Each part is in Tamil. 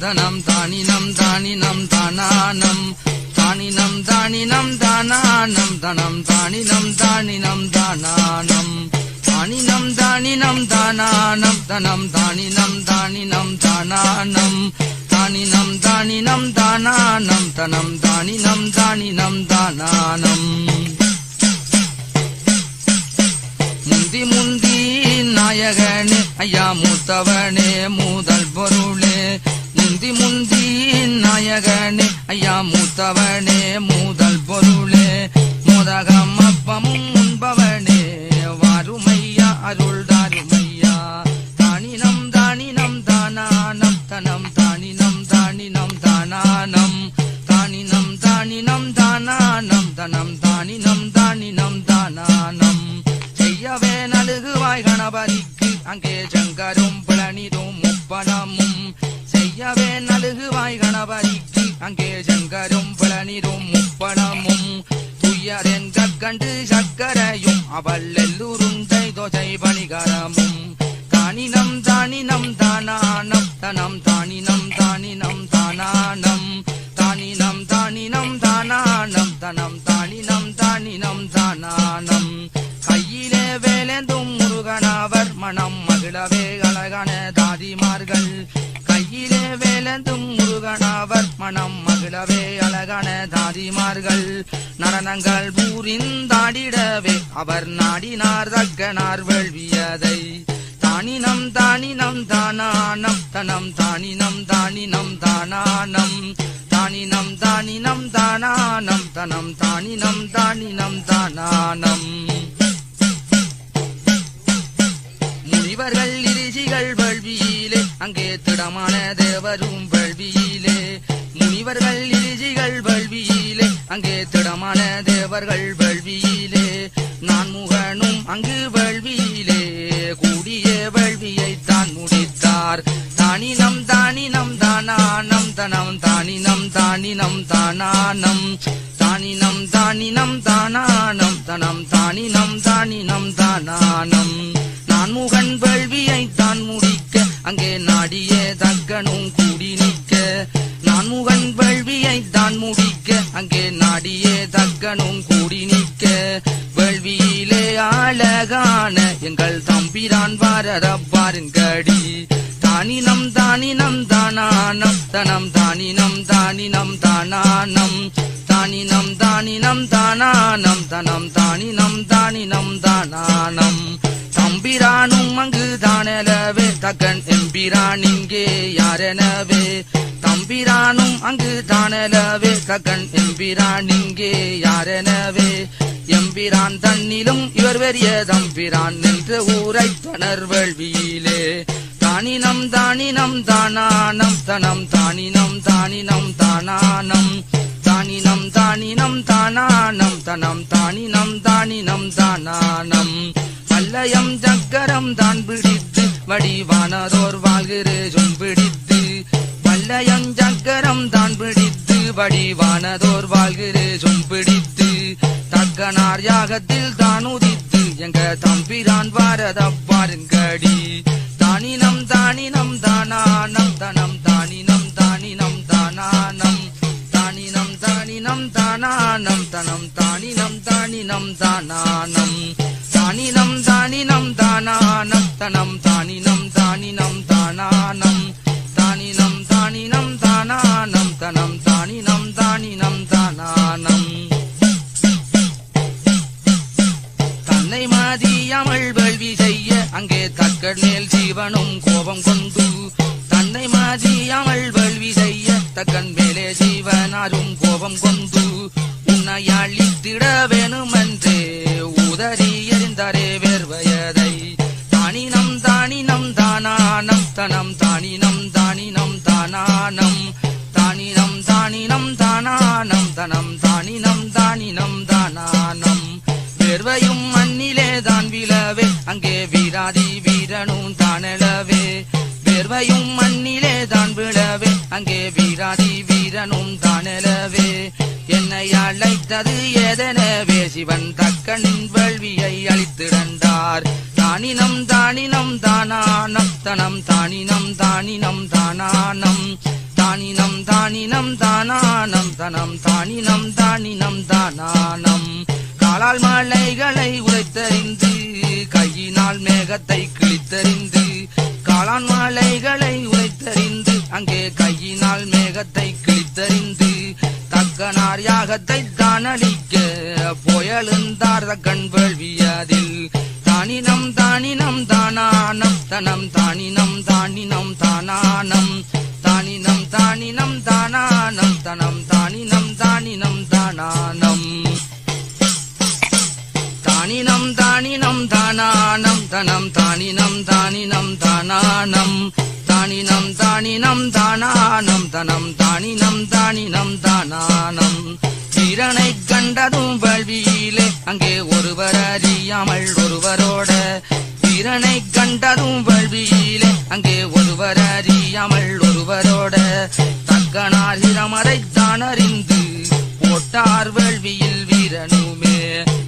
தனம் தானினம் தானினம் தானானம். தானினம் தானினம் தானானம். தனம் தானினம் தானினம் தானானம். தானினம் தானினம் தானானம். தனம் தானினம் தானினம் தானானம். தானினம் தானினம் தானானம். தனம் தானினம் தானினம் தானானம். முந்தி முந்தி நாயகனே ஐயா மூத்தவனே மூதல் பொருளே. முந்தி முந்தி நாயகனே ஐயா மூத்தவனே மூதல் பொருளே மோதகம் அப்பமும் உண்பவனே வாருமையா அருள் தாருமையா. தானினம் தானினம் தானானம் தனம் தானினம் தானினம் தானானம். தானினம் தானினம் தானானம் தனம் தானினம் தானினம் தானானம். செய்யவே நலுகுவாய் கணபதிக்கு அங்கே சங்கரும் பழனிரும் முப்பணமும். துயரென் கற்கண்டு சக்கரையும் அவள் எல்லூருண்டை தோசை பணிகரமும் தானினம் தானினம் தானானம் தனம் தானினம் தானினம் தானானம். தானினம் தானினம் தானானம் தனம் தானினம் தானினம் தானானம். கையிலே வேலேந்தும் முருகனாவர் மனம் மகிழவே அழகான தாதிமார்கள். கையிலே வேலந்தும் முருகனாவர் மனம் மகிழவே அழகான தாதிமார்கள். நடனங்கள் பூரிந்தாடிடவே அவர் நாடினார் தக்கனார் வெள்வியதை. தானினம் தானினம் தானானம் தனம் தானினம் தானினம் தானானம். தானினம் தானினம் தானானம் தனம் தானினம் தானினம் தானானம். முனிவர்கள் இரிசிகள் வல்வியிலே அங்கே திடமான தேவரும் வல்வியிலே முனிவர்கள் இரிசிகள் வல்வியிலே அங்கே திடமான தேவர்கள் வல்வியிலே நான் முகனும் அங்கு வல்வியிலே கூடிய வல்வியை தான் முடித்தார். தானினம் தானினம் தானானம் தனம் தானினம் தானினம் தானானம். தானினம் தானினம் தானானம் தனம் தானினம் தானினம் தானானம். நான் முகன் வேள்வியை தான் முடிக்க அங்கே நாடியே தக்கனும் கூடி நிற்க. நான் முகன் வேள்வியை தான் முடிக்க. அங்கே நாடியே தக்கனும் கூடி நிற்க. வேள்வியிலே அழகான எங்கள் தம்பிரான் வாரத பாருங்கடி தானினம் தானினம் தானானம் தனம் தானினம் தானினம் தானானம். தானினம் தானினம் தானானம் தனம் தானினம் தானினம் தானானம். தம்பிரானும் அங்கு தானலவே தகன் எம்பிரான் இங்கே யாரெனவே? தம்பிரானும் அங்கு தானலவே. தகன் எம்பிரான் இங்கே யாரெனவே? எம்பிரான் தன்னிலும் இவர் வெறிய தம்பிரான் என்று ஊரை தணர்வழ்வியிலே தானினம் தானினம் தானானம் தனம் தானினம் தானினம் தானானம். தானினம் தானினம் தானானம் தனம் தானினம் தானினம் தானானம். அல்லயம் சக்கரம் தான் பிடித்த வடிவானதோர் வாழ்கிறேசும் பிடித்து. வல்லயம் சக்கரம் தான் பிடித்து. வடிவானதோர் வாழ்கிறேசும் பிடித்து. தக்கனார் யாகத்தில் தான் உதித்து. எங்க தம்பிரான் வாரத பாருங்கடி தானினம் தானினம் தானானம் தனம் தானினம் தானினம் தானானம். தானினம் தானினம் தானானம். தனம் தானினம் தானினம் தானானம். தானினம் தானினம் தானானம் தனம் தானினம் தானினம் தானானம். தானினம் தானினம் தானானம் தனம் தானினம் தானினம் தானானம். தன்னை மாதியாமல் வேள்வி செய்ய அங்கே தக்கர் மேல் ஜீவனும் கோபம் கொண்டு தன்னை மாதியாமல் வேள்வி செய்ய தக்கன் மேலே ஜீவனாரும் கோபம் கொண்டு உன்னை அழித்திட வேணுமென்று உதறி எறிந்தாரே வேர்வயதை. தானினம் தானினம் தானானம் தனம் தானினம் தானினம் தானானம். தானினம் தானினம் தானானம் தனம் தானினம் தானினம் தானானம். வேர்வையும் மண்ணிலே தான் விழவே அங்கே வீராதி வீரனும் தானளவே வேர்வையும் மண்ணிலே தான் விழவே அங்கே வீராதி வீரனும் தானளவே அழைத்தது எதனவே சிவன் தக்கனின் வேள்வியை அளித்திடந்தார் தானினம் தானினம் தானானம் தனம் தானினம் தானினம் தானானம். தானினம் தானினம் தானானம் தனம் தானினம் தானினம் தானானம். காலால் மலைகளை உரைத்தறிந்து கையினால் மேகத்தை கிழித்தறிந்து காளான் மாலைகளை உரைத்தறிந்து அங்கே கையினால் மேகத்தை கிழித்தறிந்து தக்கனார் யாகத்தை தானளிக்க புயலுந்தார் கண் வேள்வியதில். தானினம் தானினம் தானானம் தனம் தானினம் தானினம் தானானம். தானினம் தானினம் தானானம் தனம் தானினம் தானினம் தானானம். தானினம் தானினம் தானானம் தனம் தானினம் தானினம் தானானம். தானினம் தானினம் தானானம் தனம் தானினம் தானினம் தானானம் திறனை கண்டதும் வழியிலே அங்கே ஒருவர் அறியாமல் ஒருவரோட திறனை கண்டதும் வழியிலே அங்கே ஒருவர் அறியாமல் ஒருவரோட தக்கனார் இரமரை தானறிந்து போட்டார் வேள்வியில் வீரனுமே.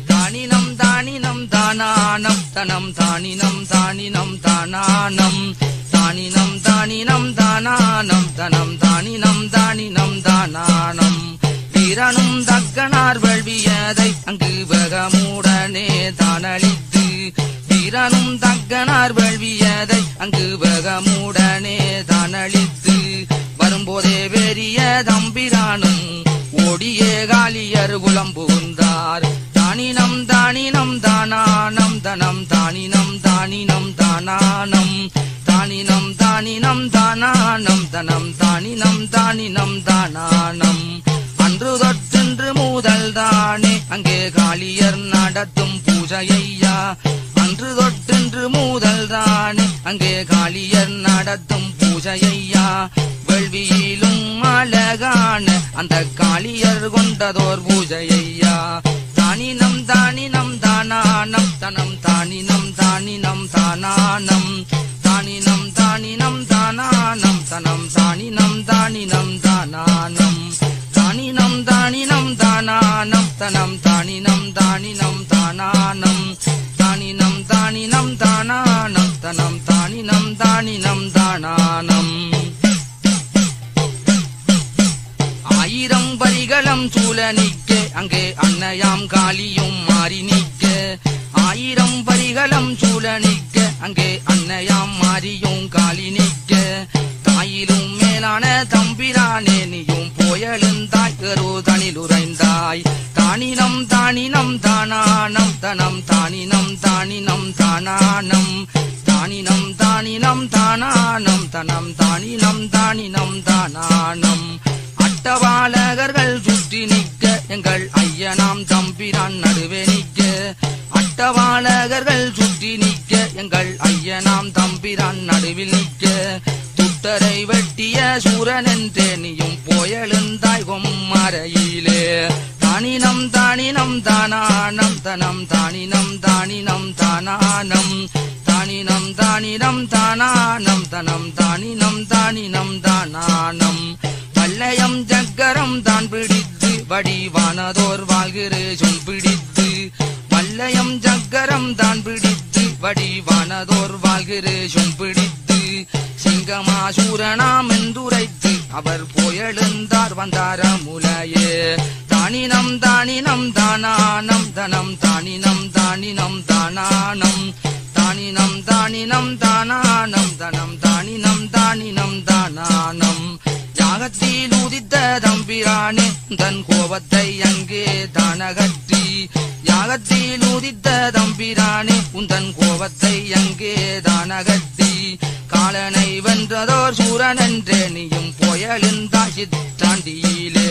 தானினம் தானினம் தானானம் தனம் தானினம் தானினம் தானானம் தானினம் தானினம் தானானம் தனம் தானினம் தானினம் தானானம் வீரனும் தக்கனார் வேள்வியதை அங்கு வெகமுடனே தானளித்து வீரனும் தக்கனார் வேள்வியதை அங்கு வெகமுடனே தானளித்து வரும்போதே பெரிய தம்பிரானும் ஓடியே காலியர் குலம் புகுந்தார் தானினம் தானினம் தானானம் தனம் தானினம் தானினம் தானானம் தானினம் தானினம் தானானம் தனம் தானினம் தானினம் தானானம் அன்று தொற்றென்று மூதல் தானே. அங்கே காளியர் நடத்தும் பூஜையா அன்று தொற்றென்று மூதல் தானே. அங்கே காளியர் நடத்தும் பூஜையா வேள்வியிலும் அழகான அந்த காளியர் கொண்டதோர் பூஜையா தானினம் தானினம் தானானம் தனம் தானினம் தானினம் தானானம் தானினம் தானினம் தானானம் தனம் தானினம் தானினம் தானானம் தானினம் தானினம் தானானம் தனம் தானினம் தானினம் தானானம் தானினம் தானினம் தானானம் தனம் தானினம் தானினம் தானானம் ஆயிரம் வரிகளம் சூழ நிற்க அங்கே அன்னையாம் காளியும் மாறி நிற்க ஆயிரம் வரிகளம் சூழ நிற்க அங்கே அன்னையாம் மாறியும் காலி நிற்க. தாயிலும் மேலான தம்பிரானே நீயும் போயெழுந்தாய் கரு உறைந்தாய் தானினம் தானினம் தானானம் தனம் தானினம் தானினம் தானானம். தானினம் தானினம் தானானம் தனம் தானினம் தானினம் தானானம். அட்டவாளகர்கள் சுற்றி நிற்க எங்கள் ஐயனாம் தம்பிரான் நடுவே நிற்க. அட்டவாளகர்கள் எங்கள் ஐயனாம் தம்பிரான் நடுவில் நிற்க. துட்டரை வெட்டிய சூரன் என்றே நீயும் போயெழுந்தாய் கொம்மறையிலே தானினம் தானினம் தானானம் தனம் தானினம் தானினம் தானானம். தானினம் தானினம் தானானம் தனம் தானினம் தானினம் தானானம். பல்லயம் ஜக்கரம் தான் பிடித்து வடிவானதோர் வாழ்கிறு சொல் பிடித்து. வல்லயம் ஜக்கரம் தான் பிடி வடிவானதோர் வாழ்கிறு சொல் பிடித்து சிங்கமாசூரனாம் என்றுரைத்து அவர் போயெழுந்தார் வந்தார முலையே. தானினம் தானினம் தானானம் தனம் தானினம் தானினம் தானானம் தானினம் தானினம் தானானம் தனம் தானினம் தானினம் தானானம். யாகத்தில் உதித்த தம்பிரானே தன் கோபத்தை அங்கே தானகற்றி. யாகத்தில் உதித்த தம்பிரானே உந்தன் கோபத்தை அங்கே தானகற்றி. காலனை வென்றதோர் சூரன் என்றே நீயும் புயலிந்தாய் சித்தாண்டியிலே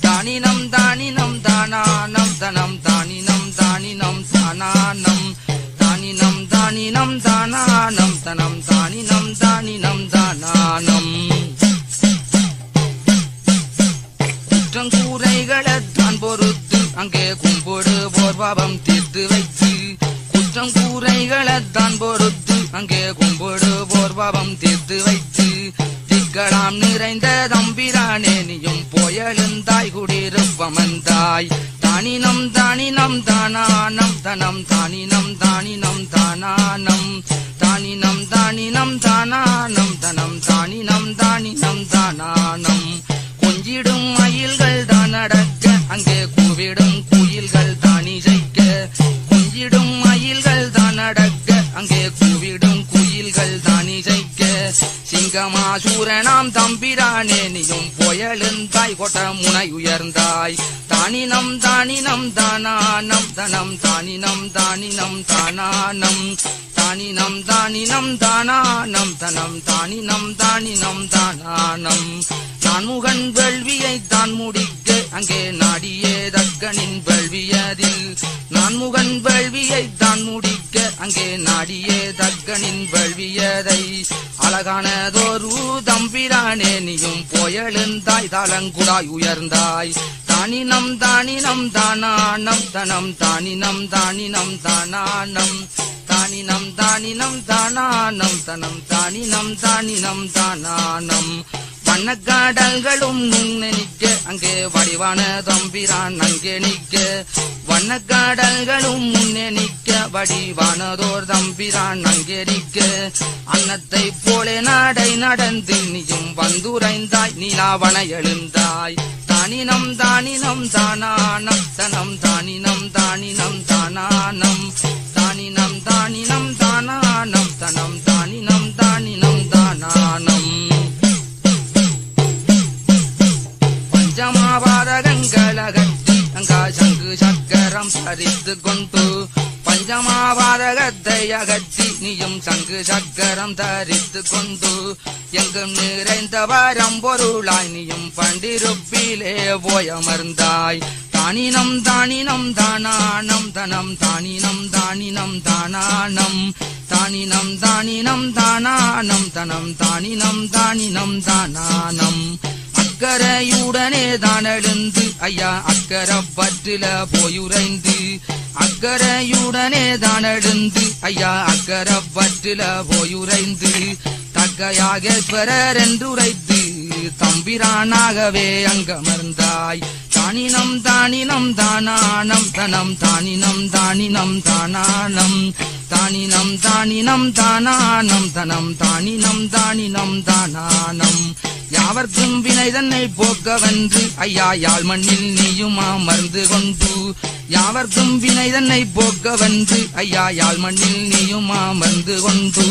தானினம் தானினம் தானானம் தனம் தானினம் தானினம் தானானம். தானினம் தானினம் தானானம் தனம் தானினம் தானினம் தானானம். அங்கே கும்பிடு போர்வாபம் தீர்த்து வைத்து குற்றம் கூரைகளைத்தான் பொறுத்து அங்கே கும்பிடு போர்வாபம் தீர்த்து வைத்து திக்கடாம் நிறைந்த தம்பிரானே நீயும் போயழுந்தாய் குடியிருப்பமந்தாய் தானினம் தானினம் தானானம் தனம் தானினம் தானினம் தானானம். தானினம் தானினம் தானானம் தனம் தானினம் தானினம் தானானம். கொஞ்சிடும் மயில்கள் தான் அடக்க. அங்கே கூவிடும் குயில்கள் தான் இசைக்க. கொஞ்சிடும் மயில்கள் தான் அடக்க. அங்கே கூவிடும் குயில்கள் தான் இசைக்க. சிங்கமாசூரனாம் தம்பிரானே நீயும் புயலுந்தாய் கொட்ட முனை உயர்ந்தாய். தானினம் தானினம் தானானம் தனம் தானினம் தானினம் தானானம். தானினம் தானினம் தானானம் தனம் தானினம் தானினம் தானானம் நான்முகன் வேள்வியை தான் முடிக்க அங்கே நாடியே தக்கனின் வேள்வியதில். நான்முகன் வேள்வியை தான் முடிக்க அங்கே நாடியே தக்கனின் வேள்வியதை. அழகானதோரு தம்பிரானே நீயும் போயெழுந்தாய் தாளங்குடாய் உயர்ந்தாய். தானினம் தானினம் தானானம் தனம் தானினம் தானினம் தானானம் தானினம் தானினம் தானானம் தனம் தானினம் தானினம் தானானம். வண்ணக்காடல்களும் நுண்ண நிற்க அங்கே வடிவான தம்பிரான் அங்கே நிற்க. வண்ணக்காடல்களும் முன்னே நிற்க வடிவானதோர் தம்பிரான் அங்கே நிற்க. அன்னத்தை போலே நாடை நடந்து நீயும் வந்துரைந்தாய் நீலாவன எழுந்தாய். தானினம் தானினம் தானானம் தனம் தானினம் தானினம் தானானம். தானினம் தானானம் தனம் தானினம் தானினம் தானானம் பஞ்சமாபாதகங்களகட்டி அங்கா சங்கு சக்கரம் சரித்து கொண்டு பஞ்சமாபாதகத்தை அகற்றி நீயும் சங்கு சக்கரம் தரித்து கொண்டு எங்கும் நிறைந்த வரம் பொருளாய் நீயும் பண்டிருப்பிலே போயமர்ந்தாய். தானினம் தானினம் தானானம் தனம் தானினம் தானினம் தானானம். தானினம் தானினம் தானானம் தனம் தானினம் தானினம் தானானம். அக்கரையுடனே தானெழுந்து ஐயா அக்கரப்பற்றில போயுரைந்து அக்கரையுடனே தானெழுந்து ஐயா அக்கறை பற்றில போயுரைந்து தக்கையாகேஸ்வரர் என்றுரைத்து தம்பிரானாகவே அங்கமர்ந்தாய். தானினம் தானினம் தானானம் தனம் தானினம் தானினம் தானானம். தானினம் தானினம் தானானம் தனம் தானினம் தானினம் தானானம் யாவர்க்கும் வினை தன்னை போக்கவென்று. ஐயா யாழ் மண்ணில் நீயுமா மருந்து கொண்டு. யாவர்க்கும் வினை தன்னை போக்கவென்று. ஐயா யாழ் மண்ணில் நீயுமா மருந்து கொண்டு.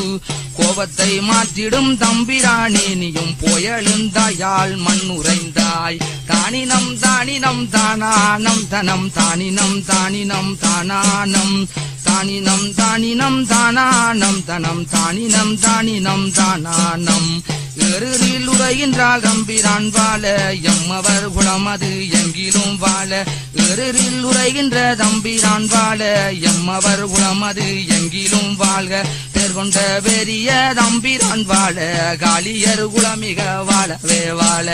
கோபத்தை மாற்றிடும் தம்பிரானே நீயும் போயெழுந்தாய் யாழ் மண் உறைந்தாய் தானினம் தானினம் தானானம் தனம் தானினம் தானினம் தானானம் தானினம் தானினம் தானானம் தனம் தானினம் தானினம் தானானம் ஏறில் உரைகின்றால் தம்பிரான் வாழ எம்மவர் குளமது எங்கிலும் வாழ. ஏறில் உரைகின்ற தம்பிரான் வாழ எம்மவர் குளமது எங்கிலும் வாழ்க. பேர் கொண்ட பெரிய தம்பிரான் வாழ காளியர் குலமிக வாழவே வாழ.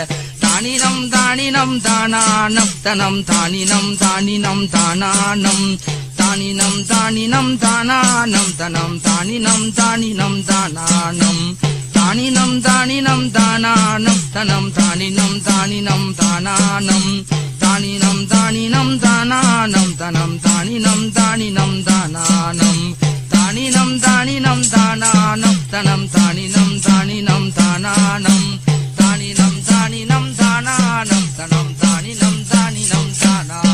தானினம் தானினம் தானானம் தனம் தானினம் தானினம் தானானம் தானினம் தானினம் தானானம் தனம் தானினம் தானினம் தானானம் தானினம் தானினம் தானானம் தனம் தானினம் தானினம் தானானம் தானினம் தானினம் தானானம் தனம் தானினம் தானினம் தானானம் தானினம் தானினம் தானானம் தனம் தானினம் தானினம் தானானம் தானினம் தானினம் தானானம் தனம் தானினம் தானினம் தானானம்